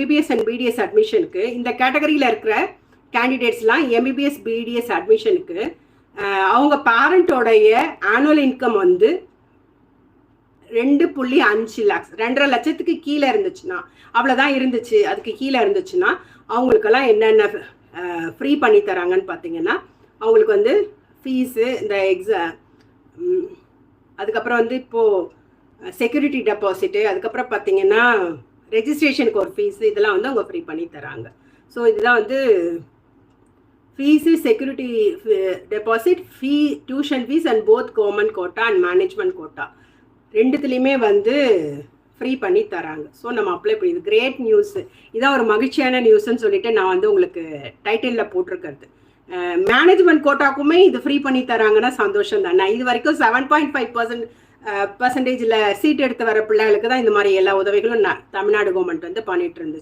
PBS and BDS அட்மிஷனுக்கு இந்த கேட்டகரியில் இருக்கிற கேண்டிடேட்ஸ்லாம் எம்பிபிஎஸ் பிடிஎஸ் அட்மிஷனுக்கு அவங்க பேரண்ட்டோடைய ஆனுவல் இன்கம் வந்து ரெண்டு புள்ளி அஞ்சு லேக்ஸ் ரெண்டரை லட்சத்துக்கு கீழே இருந்துச்சுன்னா அவ்வளோதான் இருந்துச்சு அதுக்கு கீழே இருந்துச்சுன்னா அவங்களுக்கெல்லாம் என்னென்ன ஃப்ரீ பண்ணி தராங்கன்னு பார்த்தீங்கன்னா அவங்களுக்கு வந்து ஃபீஸு இந்த எக்ஸா அதுக்கப்புறம் வந்து இப்போது செக்யூரிட்டி டெபாசிட்டு அதுக்கப்புறம் பார்த்தீங்கன்னா ரெஜிஸ்ட்ரேஷனுக்கு ஒரு ஃபீஸ் இதெல்லாம் வந்து அவங்க ஃப்ரீ பண்ணி தராங்க. ஸோ இதுதான் வந்து fees security deposit fee tuition fees and both government quota and management quota ரெண்டுத்துலேயுமே வந்து ஃப்ரீ பண்ணி தராங்க. ஸோ நம்ம அப்ளை பண்ணி இது கிரேட் நியூஸ் இதான் ஒரு மகிழ்ச்சியான நியூஸ்ன்னு சொல்லிட்டு நான் வந்து உங்களுக்கு டைட்டிலில் போட்டிருக்கிறது. Eh, மேனேஜ்மெண்ட் கோட்டாக்குமே இது ஃப்ரீ பண்ணி தராங்கன்னா சந்தோஷம் தான் நான் இது வரைக்கும் செவன் பாயிண்ட் ஃபைவ் பர்சன்ட் பர்சன்டேஜில் சீட் எடுத்து வர பிள்ளைகளுக்கு தான் இந்த மாதிரி எல்லா உதவிகளும் நான் தமிழ்நாடு கவர்மெண்ட் வந்து பண்ணிட்டு இருந்துச்சு.